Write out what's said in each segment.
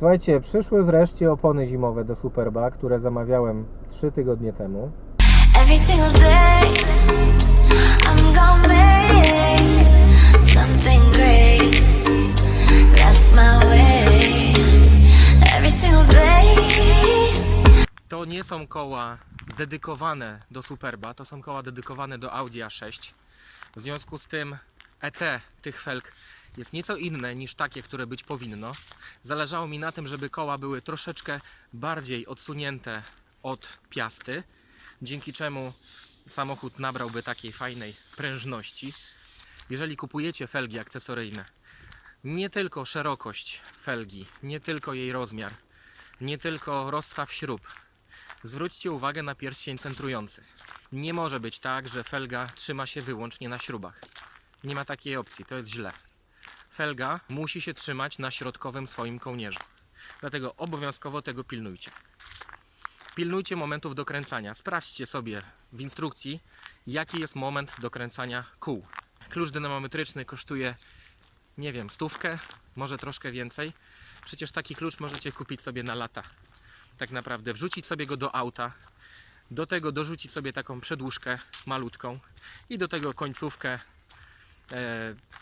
Słuchajcie, przyszły wreszcie opony zimowe do Superba, które zamawiałem 3 tygodnie temu. To nie są koła dedykowane do Superba, to są koła dedykowane do Audi A6. W związku z tym ET tych felg jest nieco inne niż takie, które być powinno. Zależało mi na tym, żeby koła były troszeczkę bardziej odsunięte od piasty, dzięki czemu samochód nabrałby takiej fajnej prężności. Jeżeli kupujecie felgi akcesoryjne, nie tylko szerokość felgi, nie tylko jej rozmiar, nie tylko rozstaw śrub, Zwróćcie uwagę na pierścień centrujący. Nie może być tak, że felga trzyma się wyłącznie na śrubach. Nie ma takiej opcji, to jest źle. Felga musi się trzymać na środkowym swoim kołnierzu. Dlatego obowiązkowo tego pilnujcie. Pilnujcie momentów dokręcania. Sprawdźcie sobie w instrukcji, jaki jest moment dokręcania kół. Klucz dynamometryczny kosztuje, nie wiem, stówkę, może troszkę więcej. Przecież taki klucz możecie kupić sobie na lata tak naprawdę wrzucić sobie go do auta, do tego dorzucić sobie taką przedłużkę malutką i do tego końcówkę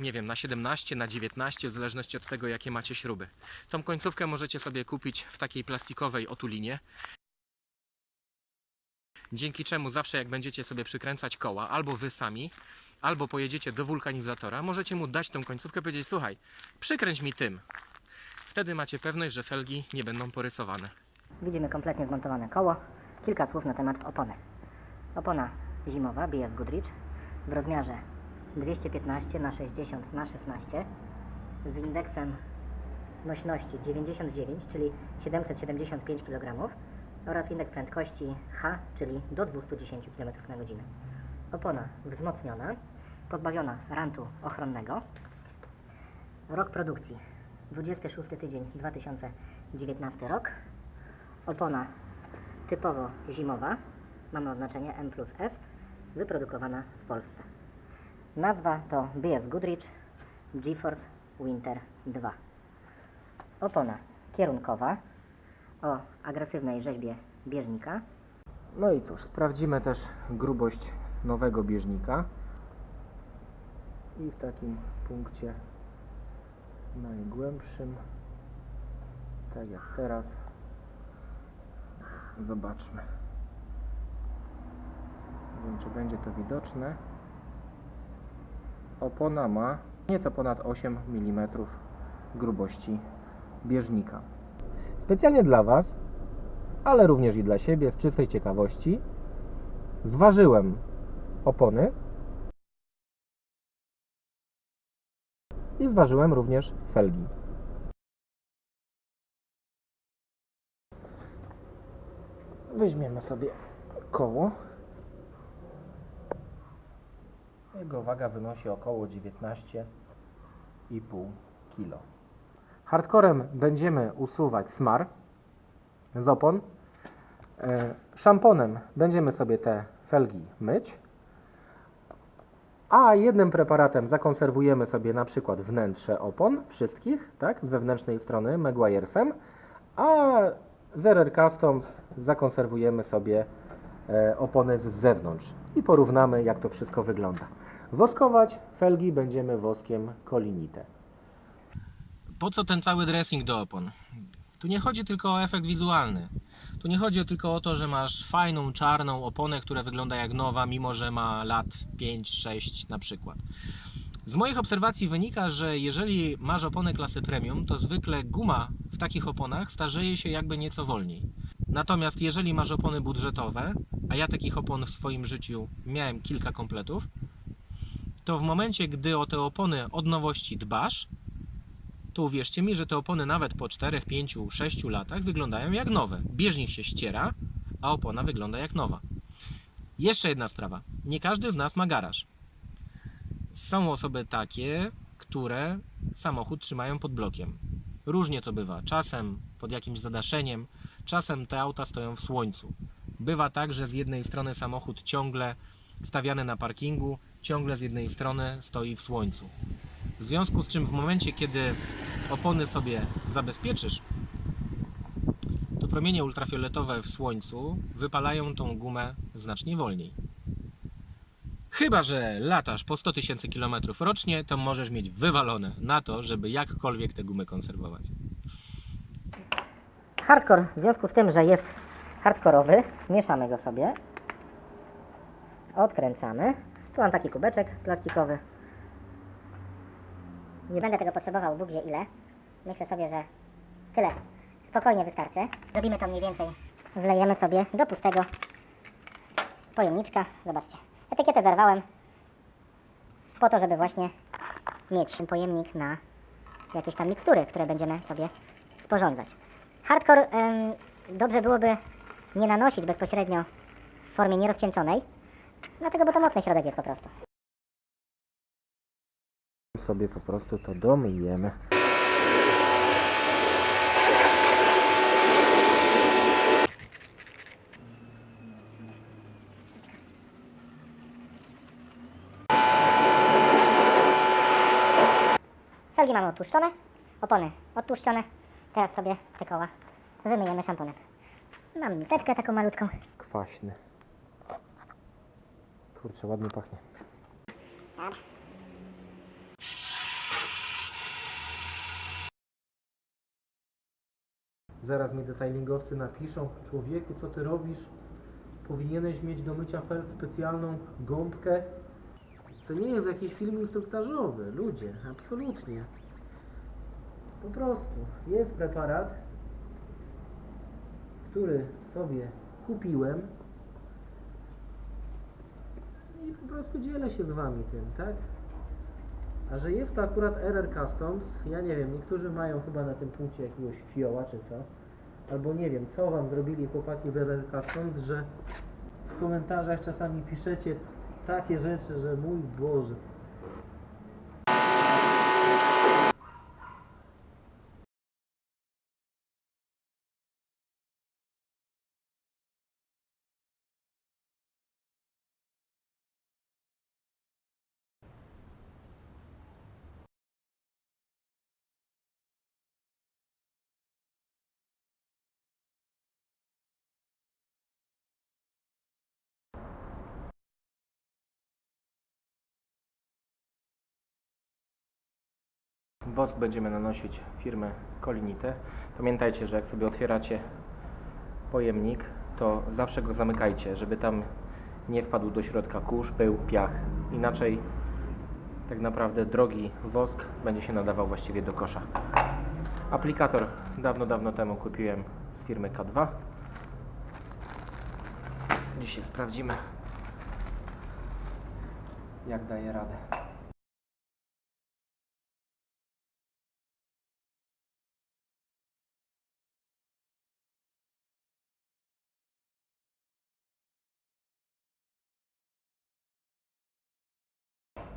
nie wiem, na 17, na 19, w zależności od tego jakie macie śruby. Tą końcówkę możecie sobie kupić w takiej plastikowej otulinie. Dzięki czemu zawsze jak będziecie sobie przykręcać koła, albo wy sami, albo pojedziecie do wulkanizatora, możecie mu dać tą końcówkę i powiedzieć: Słuchaj, przykręć mi tym. Wtedy macie pewność, że felgi nie będą porysowane. Widzimy kompletnie zmontowane koło. Kilka słów na temat opony. Opona zimowa BF Goodrich w rozmiarze 215 na 60 na 16 z indeksem nośności 99, czyli 775 kg oraz indeks prędkości H, czyli do 210 km na godzinę. Opona wzmocniona, pozbawiona rantu ochronnego. Rok produkcji 26 tydzień 2019 rok. Opona typowo zimowa, mamy oznaczenie M plus S, wyprodukowana w Polsce. Nazwa to BF Goodrich GeForce Winter 2. Opona kierunkowa o agresywnej rzeźbie bieżnika. No i cóż, sprawdzimy też grubość nowego bieżnika. I w takim punkcie najgłębszym, tak jak teraz, zobaczmy. Nie wiem, czy będzie to widoczne. Opona ma nieco ponad 8 mm grubości bieżnika. Specjalnie dla Was ale również i dla siebie z czystej ciekawości zważyłem opony i zważyłem również felgi. Weźmiemy sobie koło. Jego waga wynosi około 19,5 kg. Hardcorem będziemy usuwać smar z opon. E, Szamponem będziemy sobie te felgi myć. A jednym preparatem zakonserwujemy sobie na przykład wnętrze opon wszystkich, tak, z wewnętrznej strony Meguiarsem, a z RR Customs zakonserwujemy sobie e, opony z zewnątrz i porównamy jak to wszystko wygląda. Woskować felgi będziemy woskiem kolinite. Po co ten cały dressing do opon? Tu nie chodzi tylko o efekt wizualny. Tu nie chodzi tylko o to, że masz fajną czarną oponę, która wygląda jak nowa, mimo że ma lat 5-6 na przykład. Z moich obserwacji wynika, że jeżeli masz oponę klasy premium, to zwykle guma w takich oponach starzeje się jakby nieco wolniej. Natomiast jeżeli masz opony budżetowe, a ja takich opon w swoim życiu miałem kilka kompletów, to w momencie, gdy o te opony od nowości dbasz, to uwierzcie mi, że te opony nawet po 4, 5, 6 latach wyglądają jak nowe. Bieżnik się ściera, a opona wygląda jak nowa. Jeszcze jedna sprawa. Nie każdy z nas ma garaż. Są osoby takie, które samochód trzymają pod blokiem. Różnie to bywa. Czasem pod jakimś zadaszeniem, czasem te auta stoją w słońcu. Bywa tak, że z jednej strony samochód ciągle stawiany na parkingu, ciągle z jednej strony stoi w słońcu. W związku z czym w momencie, kiedy opony sobie zabezpieczysz, promienie ultrafioletowe w słońcu wypalają tą gumę znacznie wolniej. Chyba, że latasz po 100 tysięcy kilometrów rocznie, to możesz mieć wywalone na to, żeby jakkolwiek tę gumę konserwować. Hardcore, w związku z tym, że jest hardkorowy, mieszamy go sobie. Odkręcamy. Tu mam taki kubeczek plastikowy. Nie będę tego potrzebował, Bóg wie ile. Myślę sobie, że tyle. Spokojnie wystarczy. Robimy to mniej więcej. Wlejemy sobie do pustego pojemniczka. Zobaczcie. Etykietę zerwałem po to, żeby właśnie mieć pojemnik na jakieś tam mikstury, które będziemy sobie sporządzać. Hardcore em, dobrze byłoby nie nanosić bezpośrednio w formie nierozcieńczonej, dlatego, bo to mocny środek jest po prostu. Sobie po prostu to domyjemy. Felgi mamy odtłuszczone, opony odtłuszczone. Teraz sobie te koła wymyjemy szamponem. Mamy miseczkę taką malutką. Kwaśny. Kurczę, ładnie pachnie. Zaraz mi detailingowcy napiszą, człowieku, co ty robisz? Powinieneś mieć do mycia felt specjalną gąbkę. To nie jest jakiś film instruktażowy, ludzie, absolutnie. Po prostu jest preparat, który sobie kupiłem i po prostu dzielę się z Wami tym, tak? A że jest to akurat RR Customs, ja nie wiem, niektórzy mają chyba na tym punkcie jakiegoś fioła czy co, albo nie wiem, co Wam zrobili chłopaki z RR Customs, że w komentarzach czasami piszecie takie rzeczy, że mój Boże. Wosk będziemy nanosić firmy Kolinite. Pamiętajcie, że jak sobie otwieracie pojemnik, to zawsze go zamykajcie, żeby tam nie wpadł do środka kurz, pył, piach. Inaczej tak naprawdę drogi wosk będzie się nadawał właściwie do kosza. Aplikator dawno, dawno temu kupiłem z firmy K2. Dzisiaj sprawdzimy, jak daje radę.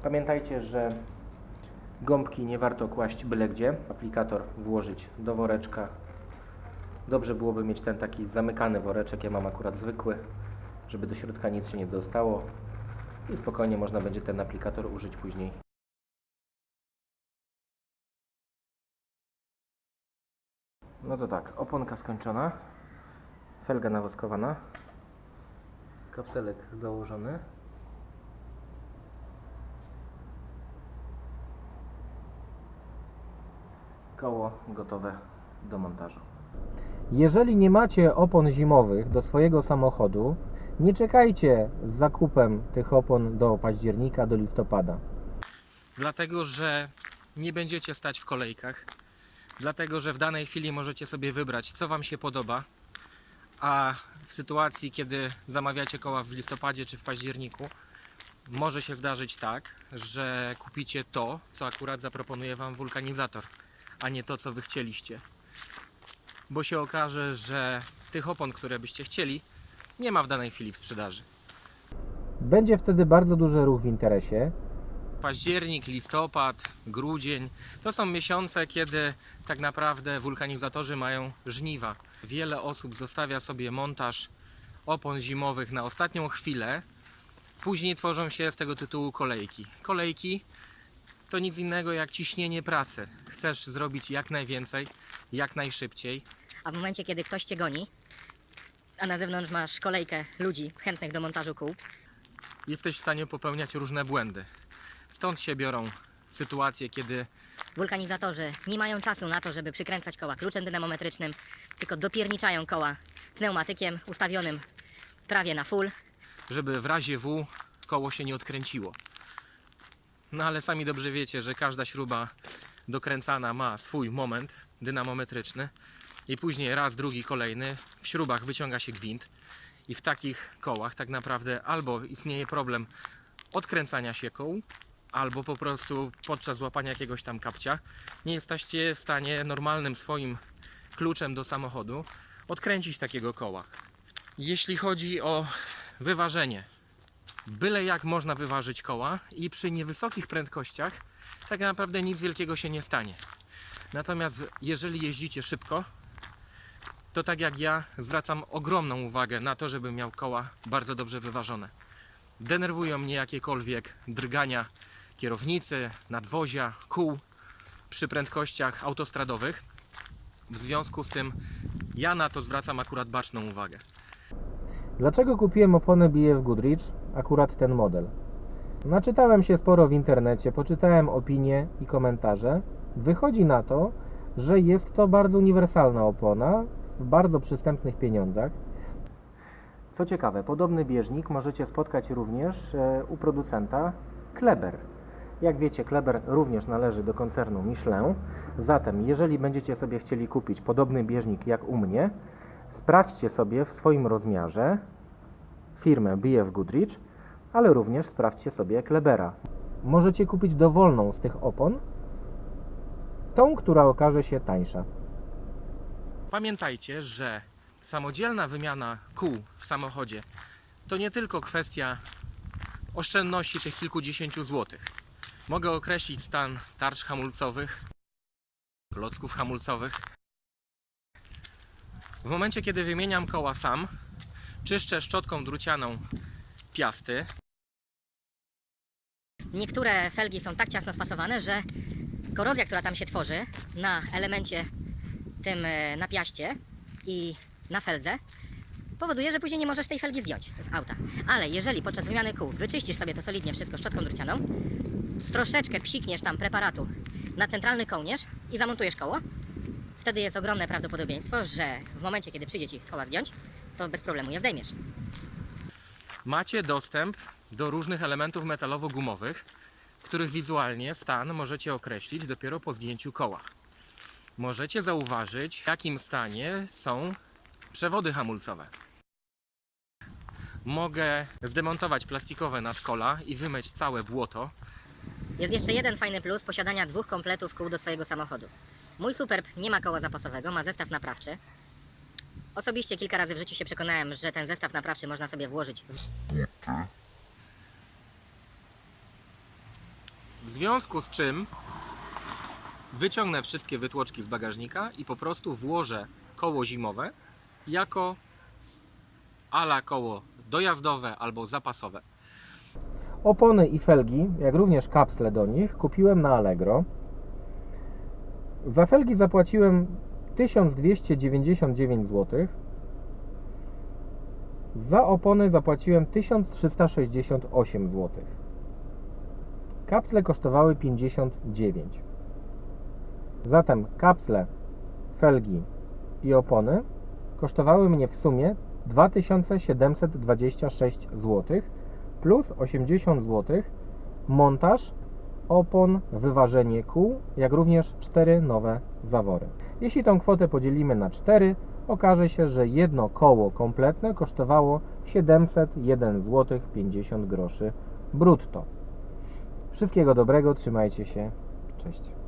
Pamiętajcie, że gąbki nie warto kłaść byle gdzie. Aplikator włożyć do woreczka. Dobrze byłoby mieć ten taki zamykany woreczek. Ja mam akurat zwykły, żeby do środka nic się nie dostało. I spokojnie można będzie ten aplikator użyć później. No to tak, oponka skończona. Felga nawoskowana. Kapselek założony. Koło gotowe do montażu. Jeżeli nie macie opon zimowych do swojego samochodu, nie czekajcie z zakupem tych opon do października, do listopada. Dlatego, że nie będziecie stać w kolejkach, dlatego, że w danej chwili możecie sobie wybrać, co Wam się podoba, a w sytuacji, kiedy zamawiacie koła w listopadzie czy w październiku, może się zdarzyć tak, że kupicie to, co akurat zaproponuje Wam wulkanizator, a nie to, co Wy chcieliście. Bo się okaże, że tych opon, które byście chcieli, nie ma w danej chwili w sprzedaży. Będzie wtedy bardzo duży ruch w interesie. Październik, listopad, grudzień to są miesiące, kiedy tak naprawdę wulkanizatorzy mają żniwa. Wiele osób zostawia sobie montaż opon zimowych na ostatnią chwilę. Później tworzą się z tego tytułu kolejki. Kolejki to nic innego jak ciśnienie pracy. Chcesz zrobić jak najwięcej, jak najszybciej. a w momencie, kiedy ktoś cię goni, a na zewnątrz masz kolejkę ludzi chętnych do montażu kół, jesteś w stanie popełniać różne błędy. Stąd się biorą sytuacje, kiedy wulkanizatorzy nie mają czasu na to, żeby przykręcać koła kluczem dynamometrycznym, tylko dopierniczają koła pneumatykiem ustawionym prawie na full. żeby w razie W koło się nie odkręciło. No ale sami dobrze wiecie, że każda śruba dokręcana ma swój moment dynamometryczny i później raz, drugi, kolejny w śrubach wyciąga się gwint i w takich kołach tak naprawdę albo istnieje problem odkręcania się koł, albo po prostu podczas łapania jakiegoś tam kapcia nie jesteście w stanie normalnym swoim kluczem do samochodu odkręcić takiego koła. Jeśli chodzi o wyważenie, byle jak można wyważyć koła i przy niewysokich prędkościach tak naprawdę nic wielkiego się nie stanie. Natomiast jeżeli jeździcie szybko, to tak jak ja zwracam ogromną uwagę na to, żeby miał koła bardzo dobrze wyważone. Denerwują mnie jakiekolwiek drgania kierownicy, nadwozia, kół przy prędkościach autostradowych. W związku z tym ja na to zwracam akurat baczną uwagę. Dlaczego kupiłem opony BF Goodrich, akurat ten model? Naczytałem się sporo w internecie, poczytałem opinie i komentarze. Wychodzi na to, że jest to bardzo uniwersalna opona w bardzo przystępnych pieniądzach. Co ciekawe, podobny bieżnik możecie spotkać również e, u producenta Kleber. Jak wiecie, Kleber również należy do koncernu Michelin. Zatem, jeżeli będziecie sobie chcieli kupić podobny bieżnik jak u mnie, Sprawdźcie sobie w swoim rozmiarze firmę BF Goodrich, ale również sprawdźcie sobie Klebera. Możecie kupić dowolną z tych opon, tą, która okaże się tańsza. Pamiętajcie, że samodzielna wymiana kół w samochodzie to nie tylko kwestia oszczędności tych kilkudziesięciu złotych. Mogę określić stan tarcz hamulcowych, klocków hamulcowych. W momencie, kiedy wymieniam koła sam, czyszczę szczotką drucianą piasty. Niektóre felgi są tak ciasno spasowane, że korozja, która tam się tworzy na elemencie tym e, na piaście i na feldze, powoduje, że później nie możesz tej felgi zdjąć z auta. Ale jeżeli podczas wymiany kół wyczyścisz sobie to solidnie wszystko szczotką drucianą, troszeczkę psikniesz tam preparatu na centralny kołnierz i zamontujesz koło, wtedy jest ogromne prawdopodobieństwo, że w momencie, kiedy przyjdzie Ci koła zdjąć, to bez problemu je zdejmiesz. Macie dostęp do różnych elementów metalowo-gumowych, których wizualnie stan możecie określić dopiero po zdjęciu koła. Możecie zauważyć, w jakim stanie są przewody hamulcowe. Mogę zdemontować plastikowe nadkola i wymyć całe błoto. Jest jeszcze jeden fajny plus posiadania dwóch kompletów kół do swojego samochodu. Mój Superb nie ma koła zapasowego, ma zestaw naprawczy. Osobiście kilka razy w życiu się przekonałem, że ten zestaw naprawczy można sobie włożyć w W związku z czym wyciągnę wszystkie wytłoczki z bagażnika i po prostu włożę koło zimowe jako ala koło dojazdowe albo zapasowe. Opony i felgi, jak również kapsle do nich, kupiłem na Allegro. Za felgi zapłaciłem 1299 zł. Za opony zapłaciłem 1368 zł. Kapsle kosztowały 59. Zatem kapsle, felgi i opony kosztowały mnie w sumie 2726 zł plus 80 zł montaż opon, wyważenie kół, jak również 4 nowe zawory. Jeśli tą kwotę podzielimy na 4, okaże się, że jedno koło kompletne kosztowało 701 zł 50 groszy brutto. Wszystkiego dobrego, trzymajcie się. Cześć.